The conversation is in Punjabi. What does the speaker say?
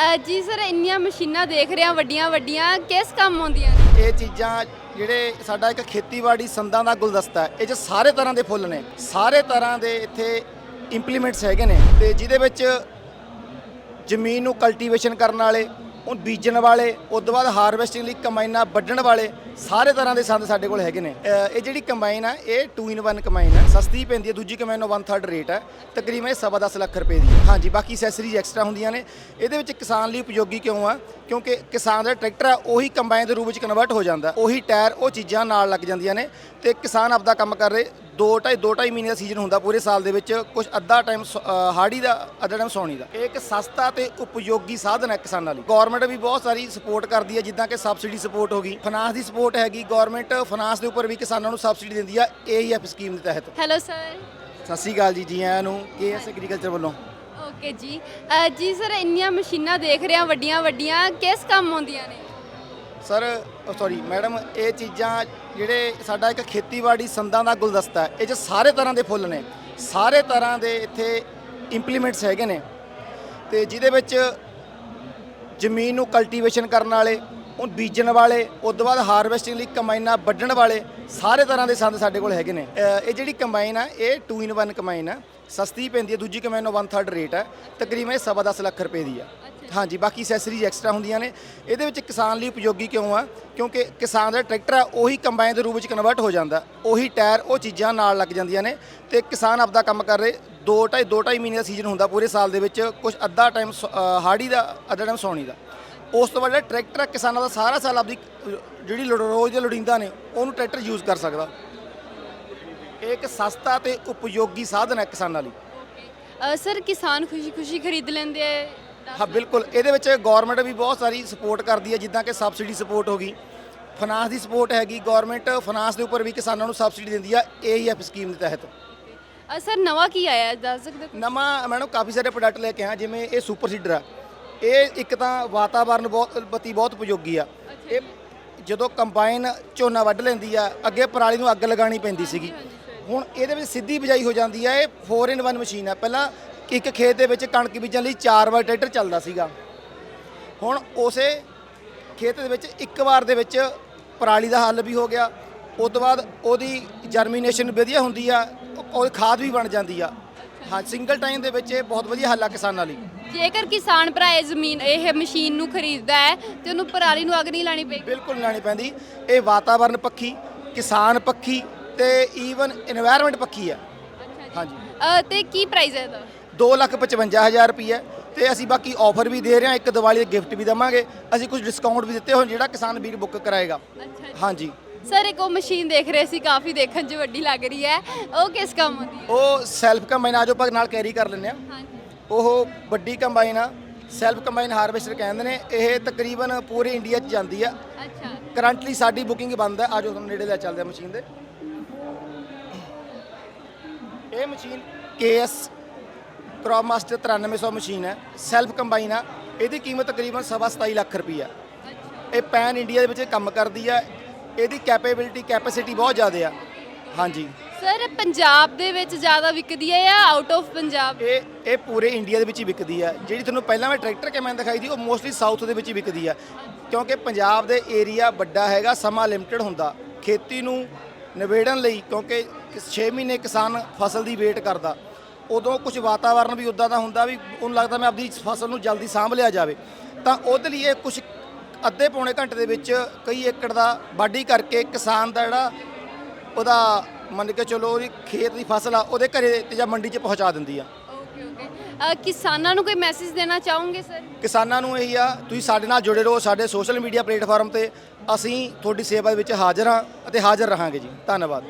ਅ, ਜੀ ਸਰ ਇੰਨੀਆਂ ਮਸ਼ੀਨਾਂ ਦੇਖ ਰਹੇ ਹਾਂ ਵੱਡੀਆਂ ਵੱਡੀਆਂ ਕਿਸ ਕੰਮ ਆਉਂਦੀਆਂ ਨੇ? ਇਹ ਚੀਜ਼ਾਂ ਜਿਹੜੇ ਸਾਡਾ ਇੱਕ ਖੇਤੀਬਾੜੀ ਸੰਦਾਂ ਦਾ ਗੁਲਦਸਤਾ ਹੈ ਇਹ 'ਚ ਸਾਰੇ ਤਰ੍ਹਾਂ ਦੇ ਫੁੱਲ ਨੇ। ਸਾਰੇ ਤਰ੍ਹਾਂ ਦੇ ਇੱਥੇ ਇੰਪਲੀਮੈਂਟਸ ਹੈਗੇ ਨੇ ਤੇ ਜਿਹਦੇ ਵਿੱਚ ਜ਼ਮੀਨ ਨੂੰ ਕਲਟੀਵੇਸ਼ਨ ਕਰਨ ਵਾਲੇ ਉਹ ਬੀਜਣ ਵਾਲੇ ਉਸ ਤੋਂ ਬਾਅਦ ਹਾਰਵੈਸਟਿੰਗ ਲਈ ਕੰਬਾਈਨਾਂ ਵੱਢਣ ਵਾਲੇ ਸਾਰੇ ਤਰ੍ਹਾਂ ਦੇ ਸੰਦ ਸਾਡੇ ਕੋਲ ਹੈਗੇ ਨੇ। ਅ, ਇਹ ਜਿਹੜੀ ਕੰਬਾਈਨ ਆ ਇਹ 2 ਇਨ 1 ਕੰਬਾਈਨ ਹੈ ਸਸਤੀ ਪੈਂਦੀ ਹੈ ਦੂਜੀ ਕੰਬਾਈਨ ਨੂੰ 1/3 ਰੇਟ ਹੈ ਤਕਰੀਬਨ ਇਹ ਸਵਾ ਦਸ ਲੱਖ ਰੁਪਏ ਦੀ ਹੈ। ਹਾਂਜੀ ਬਾਕੀ ਐਕਸੈਸਰੀਜ਼ ਐਕਸਟਰਾ ਹੁੰਦੀਆਂ ਨੇ। ਇਹਦੇ ਵਿੱਚ ਕਿਸਾਨ ਲਈ ਉਪਯੋਗੀ ਕਿਉਂ ਆ? ਕਿਉਂਕਿ ਕਿਸਾਨ ਦਾ ਟਰੈਕਟਰ ਆ ਉਹੀ ਕੰਬਾਈਨ ਦੇ ਰੂਪ ਵਿੱਚ ਕਨਵਰਟ ਹੋ ਜਾਂਦਾ। ਉਹੀ ਟਾਇਰ ਉਹ ਚੀਜ਼ਾਂ ਨਾਲ ਲੱਗ ਜਾਂਦੀਆਂ ਨੇ ਤੇ ਕਿਸਾਨ ਆਪਦਾ ਕੰਮ ਕਰ ਰਹੇ ਦੋ ਢਾਈ ਦੋ ਢਾਈ ਮਹੀਨੇ ਦਾ ਸੀਜ਼ਨ ਹੁੰਦਾ ਪੂਰੇ ਸਾਲ ਦੇ ਵਿੱਚ ਕੁਝ ਅੱਧਾ ਟਾਈਮ ਹਾੜੀ ਦਾ ਅੱਧਾ ਟਾਈਮ ਸੌਣੀ ਦਾ। ਇਹ ਇੱਕ ਸਸਤਾ ਤੇ ਉਪਯੋਗੀ ਸਾਧਨ ਹੈ ਕਿਸਾਨਾਂ ਲਈ। ਗਵਰਨਮੈਂਟ ਵੀ ਬਹੁਤ ਸਾਰੀ ਸਪੋਰਟ ਕਰਦੀ ਹੈ ਜਿੱਦਾਂ ਕਿ ਸਬਸਿਡੀ ਸਪੋਰਟ ਹੋ ਗਈ। ਫਾਈਨਾਂਸ ਦੀ ਸਪੋਰਟ ਹੈਗੀ। ਗਵਰਨਮੈਂਟ ਫਾਈਨਾਂਸ ਦੇ ਉੱਪਰ ਵੀ ਕਿਸਾਨਾਂ ਨੂੰ ਸਬਸਿਡੀ ਦਿੰਦੀ ਆ। ਏਈਐਫ ਸਕੀਮ ਦੇ ਤਹਿਤ। ਹੈਲੋ ਸਰ ਸਤਿ ਸ਼੍ਰੀ ਅਕਾਲ ਜੀ ਜੀ ਆਇਆਂ ਨੂੰ। ਕੇਐਸ ਐਗਰੀਕਲਚਰ ਵੱਲੋਂ? ਓਕੇ ਜੀ। ਜੀ ਸਰ ਇੰਨੀਆਂ ਮਸ਼ੀਨਾਂ ਦੇਖ ਰਹੇ ਵੱਡੀਆਂ ਵੱਡੀਆਂ ਕਿਸ ਕੰਮ ਆਉਂਦੀਆਂ ਨੇ? ਸਰ ਸੌਰੀ ਮੈਡਮ ਇਹ ਚੀਜ਼ਾਂ ਜਿਹੜੇ ਸਾਡਾ ਇੱਕ ਖੇਤੀਬਾੜੀ ਸੰਦਾਂ ਦਾ ਗੁਲਦਸਤਾ ਹੈ, ਇਹ 'ਚ ਸਾਰੇ ਤਰ੍ਹਾਂ ਦੇ ਫੁੱਲ ਨੇ। ਸਾਰੇ ਤਰ੍ਹਾਂ ਦੇ ਇੱਥੇ ਇੰਪਲੀਮੈਂਟਸ ਹੈਗੇ ਨੇ। ਤੇ ਜਿਹਦੇ ਵਿੱਚ ਜ਼ਮੀਨ ਨੂੰ ਕਲਟੀਵੇਸ਼ਨ ਕਰਨ ਵਾਲੇ, ਉਹ ਬੀਜਣ ਵਾਲੇ, ਉਸ ਤੋਂ ਬਾਅਦ ਹਾਰਵੈਸਟਿੰਗ ਲਈ ਕੰਬਾਈਨਾਂ ਵੱਢਣ ਵਾਲੇ, ਸਾਰੇ ਤਰ੍ਹਾਂ ਦੇ ਸੰਦ ਸਾਡੇ ਕੋਲ ਹੈਗੇ ਨੇ। ਇਹ ਜਿਹੜੀ ਕੰਬਾਈਨ ਆ, ਇਹ 2 ਇਨ 1 ਕੰਬਾਈਨ ਆ। ਸਸਤੀ ਪੈਂਦੀ ਹੈ, ਦੂਜੀ ਕੰਬਾਈਨ ਨੂੰ 1/3 ਰੇਟ ਹੈ ਤਕਰੀਬਨ ਇਹ ਸਵਾ ਦਸ ਲੱਖ ਰੁਪਏ ਦੀ ਆ। ਹਾਂਜੀ, ਬਾਕੀ ਅਸੈਸਰੀਜ਼ ਐਕਸਟਰਾ ਹੁੰਦੀਆਂ ਨੇ। ਇਹਦੇ ਵਿੱਚ ਕਿਸਾਨ ਲਈ ਉਪਯੋਗੀ ਕਿਉਂ ਆ? ਕਿਉਂਕਿ ਕਿਸਾਨ ਦਾ ਟਰੈਕਟਰ ਆ, ਉਹੀ ਕੰਬਾਈਨ ਦੇ ਰੂਪ ਵਿੱਚ ਕਨਵਰਟ ਹੋ ਜਾਂਦਾ। ਉਹੀ ਟਾਇਰ, ਉਹ ਚੀਜ਼ਾਂ ਨਾਲ ਲੱਗ ਜਾਂਦੀਆਂ ਨੇ ਤੇ ਕਿਸਾਨ ਆਪਦਾ ਕੰਮ ਕਰ ਰਹੇ, ਦੋ ਢਾਈ ਦੋ ਢਾਈ ਮਹੀਨੇ ਦਾ ਸੀਜ਼ਨ ਹੁੰਦਾ ਪੂਰੇ ਸਾਲ ਦੇ ਵਿੱਚ ਕੁਝ ਅੱਧਾ ਟਾਈਮ ਹਾੜੀ ਦਾ, ਅੱਧਾ ਟਾਈਮ ਸੌਣੀ ਦਾ। ਉਸ ਤੋਂ ਬਾਅਦ ਜਿਹੜਾ ਟਰੈਕਟਰ ਆ, ਕਿਸਾਨਾਂ ਦਾ ਸਾਰਾ ਸਾਲ ਆਪਦੀ, ਜਿਹੜੀ ਰੋਜ਼ ਦੇ ਲੋੜੀਂਦਾ ਨੇ, ਉਹਨੂੰ ਟਰੈਕਟਰ ਯੂਜ਼ ਕਰ ਸਕਦਾ। ਇਹ ਇੱਕ ਸਸਤਾ ਤੇ ਉਪਯੋਗੀ ਸਾਧਨ ਹੈ ਕਿਸਾਨਾਂ ਲਈ। ਸਰ, ਕਿਸਾਨ ਖੁਸ਼ੀ-ਖੁਸ਼ੀ ਖਰੀਦ ਲੈਂਦੇ ਆ ਹਾਂ ਬਿਲਕੁਲ। ਇਹਦੇ ਵਿੱਚ ਗਵਰਨਮੈਂਟ ਵੀ ਬਹੁਤ ਸਾਰੀ ਸਪੋਰਟ ਕਰਦੀ ਹੈ ਜਿੱਦਾਂ ਕਿ ਸਬਸਿਡੀ ਸਪੋਰਟ ਹੋ ਗਈ। ਫਾਈਨਾਂਸ ਦੀ ਸਪੋਰਟ ਹੈਗੀ। ਗਵਰਨਮੈਂਟ ਫਾਈਨਾਂਸ ਦੇ ਉੱਪਰ ਵੀ ਕਿਸਾਨਾਂ ਨੂੰ ਸਬਸਿਡੀ ਦਿੰਦੀ ਆ ਏਈਐਫ ਸਕੀਮ ਦੇ ਤਹਿਤ। ਅ, ਸਰ ਨਵਾਂ ਕੀ ਆਇਆ ਹੈ? ਦੱਸ ਸਕਦੇ ਹੋ ਨਵਾਂ ਮੈਡਮ ਕਾਫੀ ਸਾਰੇ ਪ੍ਰੋਡਕਟ ਲੈ ਕੇ ਆਇਆ ਜਿਵੇਂ ਇਹ ਸੁਪਰ ਸੀਡਰ ਆ। ਇਹ ਇੱਕ ਤਾਂ ਵਾਤਾਵਰਨ ਬਹੁਤ ਪ੍ਰਤੀ ਬਹੁਤ ਉਪਯੋਗੀ ਆ। ਇਹ ਜਦੋਂ ਕੰਬਾਈਨ ਝੋਨਾ ਵੱਢ ਲੈਂਦੀ ਆ ਅੱਗੇ ਪਰਾਲੀ ਨੂੰ ਅੱਗ ਲਗਾਉਣੀ ਪੈਂਦੀ ਸੀਗੀ। ਹੁਣ ਇਹਦੇ ਵਿੱਚ ਸਿੱਧੀ ਬਿਜਾਈ ਹੋ ਜਾਂਦੀ ਆ ਇਹ 4 ਇਨ 1 ਮਸ਼ੀਨ ਆ। ਪਹਿਲਾਂ ਇੱਕ ਖੇਤ ਦੇ ਵਿੱਚ ਕਣਕ ਬੀਜਣ ਲਈ ਚਾਰ ਵਾਰ ਟਰੈਕਟਰ ਚੱਲਦਾ ਸੀਗਾ। ਹੁਣ ਉਸੇ ਖੇਤ ਦੇ ਵਿੱਚ ਇੱਕ ਵਾਰ ਦੇ ਵਿੱਚ ਪਰਾਲੀ ਦਾ ਹੱਲ ਵੀ ਹੋ ਗਿਆ। ਉਸ ਤੋਂ ਬਾਅਦ ਉਹਦੀ ਜਰਮੀਨੇਸ਼ਨ ਵਧੀਆ ਹੁੰਦੀ ਆ ਉਹ ਖਾਦ ਵੀ ਬਣ ਜਾਂਦੀ ਆ। ਹਾਂ ਸਿੰਗਲ ਟਾਈਮ ਦੇ ਵਿੱਚ ਇਹ ਬਹੁਤ ਵਧੀਆ ਹੱਲ ਆ ਕਿਸਾਨਾਂ ਲਈ। ਜੇਕਰ ਕਿਸਾਨ ਭਰਾ ਇਹ ਜ਼ਮੀਨ ਇਹ ਮਸ਼ੀਨ ਨੂੰ ਖਰੀਦਦਾ ਹੈ ਤੇ ਉਹਨੂੰ ਪਰਾਲੀ ਨੂੰ ਅੱਗ ਨਹੀਂ ਲਾਣੀ ਪੈਂਦੀ ਬਿਲਕੁਲ ਨਹੀਂ ਲਾਣੀ ਪੈਂਦੀ। ਇਹ ਵਾਤਾਵਰਨ ਪੱਖੀ ਕਿਸਾਨ ਪੱਖੀ ਤੇ ਈਵਨ এনवायरमेंट ਪੱਖੀ ਆ। ਹਾਂਜੀ। ਅ, ਤੇ ਕੀ ਪ੍ਰਾਈਸ ਹੈ ਇਹਦਾ? 255000 ਰੁਪਏ ਤੇ ਅਸੀਂ ਬਾਕੀ ਆਫਰ ਵੀ ਦੇ ਰਹੇ ਹਾਂ ਇੱਕ ਦੀਵਾਲੀ ਦਾ ਗਿਫਟ ਵੀ ਦਵਾਂਗੇ। ਅਸੀਂ ਕੁਝ ਡਿਸਕਾਊਂਟ ਵੀ ਦਿੱਤੇ ਹੋਣ ਜਿਹੜਾ ਕਿਸਾਨ ਵੀਰ ਬੁੱਕ ਕਰਾਏਗਾ। ਹਾਂਜੀ। ਸਰ ਇੱਕ ਉਹ ਮਸ਼ੀਨ ਦੇਖ ਰਹੇ ਸੀ ਕਾਫੀ ਦੇਖਣ 'ਚ ਵੱਡੀ ਲੱਗ ਰਹੀ ਹੈ। ਉਹ ਕਿਸ ਕੰਮ ਹੈ? ਉਹ ਸੈਲਫ ਕੰਬਾਈਨ ਆ ਜੋ ਆਪਾਂ ਨਾਲ ਕੈਰੀ ਕਰ ਲੈਂਦੇ ਆ ਉਹ ਵੱਡੀ ਕੰਬਾਈਨ ਆ। ਸੈਲਫ ਕੰਬਾਈਨ ਹਾਰਵੈਸਟਰ ਕਹਿੰਦੇ ਨੇ ਇਹ ਤਕਰੀਬਨ ਪੂਰੇ ਇੰਡੀਆ 'ਚ ਜਾਂਦੀ ਆ। ਅੱਛਾ। ਕਰੰਟਲੀ ਸਾਡੀ ਬੁਕਿੰਗ ਬੰਦ ਹੈ ਆਜੋ ਤੁਹਾਨੂੰ ਨੇੜੇ ਲੈ ਚੱਲਦੇ ਆ ਮਸ਼ੀਨ ਦੇ। ਇਹ machine KS crop master 9300 machine ਹੈ ਸੈਲਫ ਕੰਬਾਈਨ ਆ ਇਹਦੀ ਕੀਮਤ ਤਕਰੀਬਨ ਸਵਾ 27 ਲੱਖ ਰੁਪਈਆ ਇਹ ਪੈਨ ਇੰਡੀਆ ਦੇ ਵਿੱਚ ਕੰਮ ਕਰਦੀ ਆ ਇਹਦੀ ਕੈਪੇਬਿਲਿਟੀ ਕੈਪੈਸਿਟੀ ਬਹੁਤ ਜ਼ਿਆਦਾ ਆ। ਹਾਂਜੀ। ਸਰ ਪੰਜਾਬ ਦੇ ਵਿੱਚ ਜ਼ਿਆਦਾ ਵਿਕਦੀ ਹੈ ਜਾਂ ਆਊਟ ਆਫ ਪੰਜਾਬ? ਇਹ ਇਹ ਪੂਰੇ ਇੰਡੀਆ ਦੇ ਵਿੱਚ ਹੀ ਵਿਕਦੀ ਆ। ਜਿਹੜੀ ਤੁਹਾਨੂੰ ਪਹਿਲਾਂ ਮੈਂ ਟਰੈਕਟਰ ਕੈਮਨ ਦਿਖਾਈ ਦੀ ਉਹ ਮੋਸਟਲੀ ਸਾਊਥ ਦੇ ਵਿੱਚ ਹੀ ਵਿਕਦੀ ਆ। ਕਿਉਂਕਿ ਪੰਜਾਬ ਦੇ ਏਰੀਆ ਵੱਡਾ ਹੈਗਾ ਸਮਾਂ ਲਿਮਟਿਡ ਹੁੰਦਾ। ਖੇਤੀ ਨੂੰ ਨਿਬੇੜਨ ਲਈ ਕਿਉਂਕਿ 6 ਮਹੀਨੇ ਕਿਸਾਨ ਫਸਲ ਦੀ ਵੇਟ ਕਰਦਾ। ਉਦੋਂ ਕੁਝ ਵਾਤਾਵਰਨ ਵੀ ਉਦਾਂ ਦਾ ਹੁੰਦਾ ਵੀ ਉਹਨੂੰ ਲੱਗਦਾ ਮੈਂ ਆਪਦੀ ਫਸਲ ਨੂੰ ਜਲਦੀ ਸਾਂਭ ਲਿਆ ਜਾਵੇ। ਤਾਂ ਉਹਦੇ ਲਈ ਇਹ ਕੁਝ ਅੱਧੇ ਪੌਣੇ ਘੰਟੇ ਦੇ ਵਿੱਚ ਕਈ ਏਕੜ ਦਾ ਵਾਢੀ ਕਰਕੇ ਕਿਸਾਨ ਦਾ ਜਿਹੜਾ ਉਹਦਾ ਮੰਨ ਕੇ ਚਲੋ ਉਹਦੀ ਖੇਤ ਦੀ ਫਸਲ ਆ ਉਹਦੇ ਘਰੇ ਤੇ ਜਾਂ ਮੰਡੀ 'ਚ ਪਹੁੰਚਾ ਦਿੰਦੀ ਆ। Okay okay. ਕਿਸਾਨਾਂ ਨੂੰ ਕੋਈ ਮੈਸੇਜ ਦੇਣਾ ਚਾਹੋਗੇ ਸਰ ਕਿਸਾਨਾਂ ਨੂੰ ਇਹੀ ਆ ਤੁਸੀਂ ਸਾਡੇ ਨਾਲ ਜੁੜੇ ਰਹੋ ਸਾਡੇ ਸੋਸ਼ਲ ਮੀਡੀਆ ਪਲੇਟਫਾਰਮ ਤੇ ਅਸੀਂ ਤੁਹਾਡੀ ਸੇਵਾ ਦੇ ਵਿੱਚ ਹਾਜ਼ਰ ਹਾਂ ਅਤੇ ਹਾਜ਼ਰ ਰਹਾਂਗੇ ਜੀ। ਧੰਨਵਾਦ।